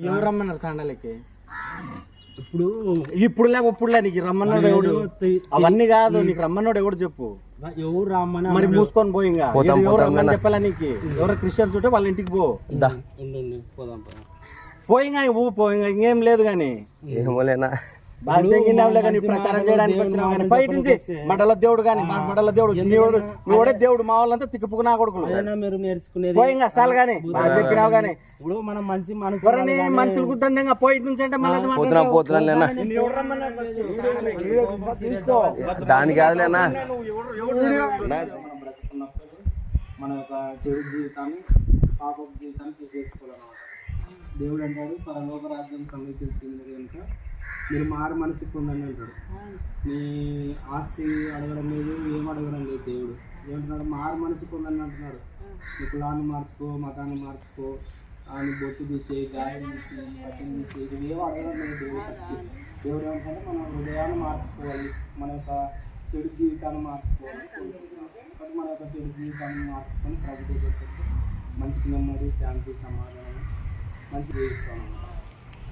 ఎవరు రమ్మన్నారు తండాలకి? ఇప్పుడు ఇప్పుడు లేక ఇప్పుడు నీకు రమ్మన్నాడు ఎవడు? అవన్నీ కాదు నీకు రమ్మన్నాడు ఎవడు చెప్పు. ఎవరు రామ్మని మరి మూసుకొని పోయి ఇంకా. ఎవరు- రమ్మని చెప్పాలా నీకు? ఎవరు క్రిస్టియన్స్ ఉంటే వాళ్ళ ఇంటికి పో. పోదాం పోదాం. పోయి ఇంకా ఊ లేదు కానీ. ఏమోలేనా? కానీ ప్రచారం చేయడానికి వచ్చినావు కానీ బయట నుంచి మడల దేవుడు కానీ మడల దేవుడు దేవుడు నువ్వుడే దేవుడు మా వాళ్ళంతా తిక్కుపుకు నా కొడుకులు మీరు నేర్చుకునేది చాలు కానీ బాగా చెప్పినావు కానీ ఇప్పుడు మనం మంచి మనసు మనుషులు గుద్దండి ఇంకా పోయి నుంచి అంటే మళ్ళీ. దాని కాదులేనా నువ్వు ఎవడు- ఎవడు మనం యొక్క చెడు జీవితాన్ని పాపపు జీవితాన్ని తీసేసుకోవాలన్నమాట దేవుడు అంటాడు పరలోక రాజ్యం సమీపించింది కనుక మీరు మారు మనసు పొందండి అంటాడు నీ ఆస్తి అడగడం లేదు ఏం అడగడం లేదు దేవుడు. ఏమంటున్నాడు? మారు మనసు పొందండి అంటున్నాడు. నీ కులాన్ని మార్చుకో మతాన్ని మార్చుకో ఆయన బొట్టు తీసి గాయం తీసి పచ్చని తీసి ఇవి ఏమో అడగడం లేదు దేవుడు దేవుడు ఏమంటాడు? మన హృదయాన్ని మార్చుకోవాలి. మన యొక్క చెడు జీవితాన్ని మార్చుకోవాలి. కాబట్టి మన యొక్క చెడు జీవితాన్ని మార్చుకొని ప్రభు దగ్గరికి వచ్చి మంచి నెమ్మది శాంతి సమాధానం మంచి జీవిస్తాం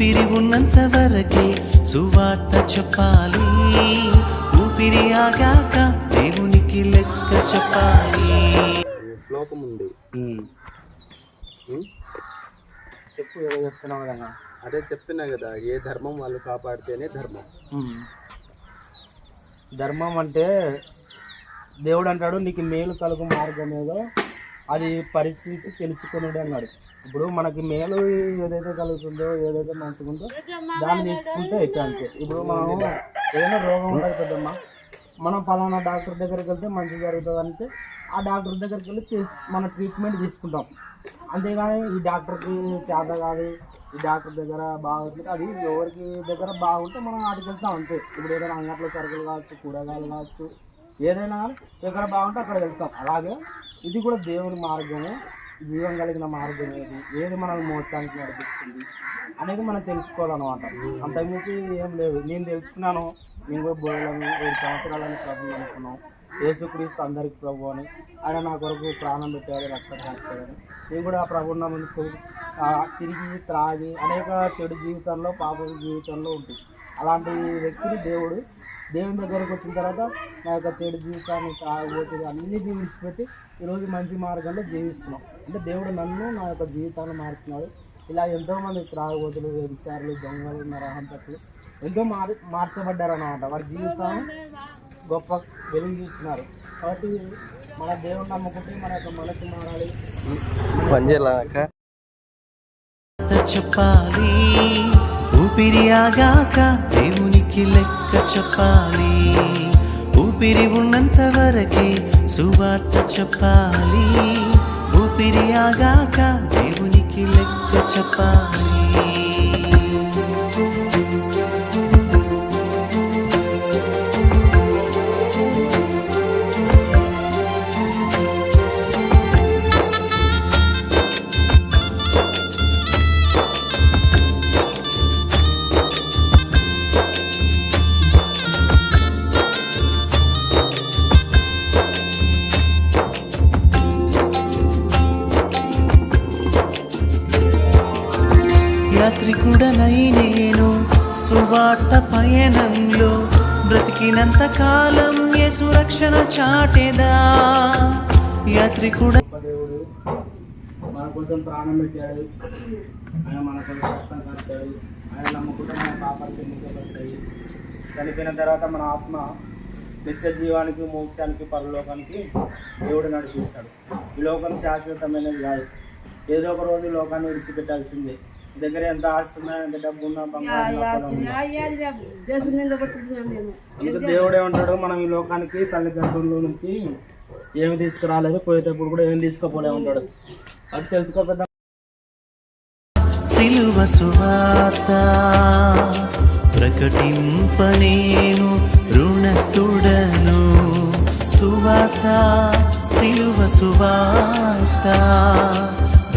ఊపిరి ఉన్నంత వరకే సువార్త చెప్పాలి. ఊపిరి ఆగాక దేవునికి లెక్క చెప్పాలి. శ్లోకం ఉంది? చెప్పు ఏదో చెప్తున్నావు కదా. అదే చెప్తున్నా కదా ఏ ధర్మం వాళ్ళు కాపాడితేనే ధర్మం. ధర్మం అంటే దేవుడు అంటాడు నీకు మేలు కలుగు మార్గం ఏదో అది పరీక్షించి తెలుసుకున్నాడు అన్నాడు. ఇప్పుడు మనకి మేలు ఏదైతే కలుగుతుందో ఏదైతే మంచిగా ఉందో దాన్ని తీసుకుంటే ఎక్కువ అంతే. ఇప్పుడు మనం ఏదైనా రోగం ఉంటుంది పెద్దమ్మ మనం పలానా డాక్టర్ దగ్గరికి వెళ్తే మంచి జరుగుతుంది అంటే ఆ డాక్టర్ దగ్గరికి వెళ్ళి మన ట్రీట్మెంట్ తీసుకుంటాం. అంతేగాని ఈ డాక్టర్కి చేత కాదు ఈ డాక్టర్ దగ్గర బాగుంటుంది అది ఎవరికి దగ్గర బాగుంటే మనం వాటికి వెళ్తాం అంతే. ఇప్పుడు ఏదైనా అంగట్లో సరుకులు కావచ్చు కూరగాయలు కావచ్చు ఏదైనా కానీ ఎక్కడ బాగుంటే అక్కడ వెళ్తాం. అలాగే ఇది కూడా దేవుని మార్గము జీవం కలిగిన మార్గం ఏది ఏది మనల్ని మోసానికి నడిపిస్తుంది అనేది మనం తెలుసుకోవాలన్నమాట. అంతకుమించి ఏం లేదు. నేను తెలుసుకున్నాను. నేను కూడా బోధలను ఏడు సంవత్సరాలని ప్రభు అనుకున్నాం. యేసుక్రీస్తు అందరికి ప్రభు అని. ఆయన నా కొరకు ప్రాణం పెట్టాడు రక్షణ రాశాడని నేను కూడా ఆ ప్రభున్న ముందుకు తిరిగి త్రాగి అనేక చెడు జీవితంలో పాప జీవితంలో ఉంటుంది అలాంటి వ్యక్తిని దేవుడు. దేవుని దగ్గరకు వచ్చిన తర్వాత నా యొక్క చెడు జీవితాన్ని తాగబోతుంది అన్ని విడిచిపెట్టి ఈరోజు మంచి మార్గంలో జీవిస్తున్నాం. అంటే దేవుడు నన్ను నా యొక్క జీవితాన్ని మార్చినాడు. ఇలా ఎంతోమంది త్రాగబోతులు వ్యభిచారులు దొంగలు నరహంతకులు ఎంతో మారి మార్చబడ్డారు అన్నమాట వారి జీవితాన్ని గొప్ప వెలుగు చూస్తున్నారు. కాబట్టి మన దేవుని నమ్ముకుంటే మన యొక్క మనసు మారాలి. చెప్పాలి. ఊపిరియాగాక దేవునికి లెక్క చెప్పాలి. ఊపిరి ఉన్నంత వరకే సువార్త చెప్పాలి. ఊపిరియాగాక దేవునికి లెక్క చెప్పాలి. యాత్రికుడనై నేను సువార్త పయనంలో బ్రతికినంత కాలం ఏ సురక్షణ చాటేదా? యాత్రికుడ దేవుడు మన కోసం ప్రాణం పెట్టాడు. ఆయన మన కోసం రక్తం కట్టాడు ఆయన ఆయన నమ్ముకుంటే మన పాపాలు చనిపోయిన తర్వాత మన ఆత్మ నిత్య జీవానికి మోక్షానికి పరలోకానికి దేవుడు నడిపిస్తాడు. ఈ లోకం శాశ్వతమైనది కాదు. ఏదో ఒక రోజు లోకాన్ని విడిచిపెట్టాల్సిందే. దగ్గర ఎంత ఆస్తి ఉన్నా. ఎంత డబ్బు ఉన్నా అందుకు దేవుడు ఏమంటాడు మనం ఈ లోకానికి తల్లి గర్భంలో నుంచి ఏమి తీసుకురాలేదు పోయేటప్పుడు కూడా ఏమి తీసుకుపోలే ఉంటాడు. అది తెలుసుకోకపోతే సిలువ సువార్త ప్రకటింపనేను రుణస్థుడను. సువార్త సిలువ సువార్త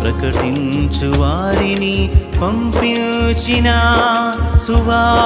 ప్రకటించు వారిని పంపించిన సువా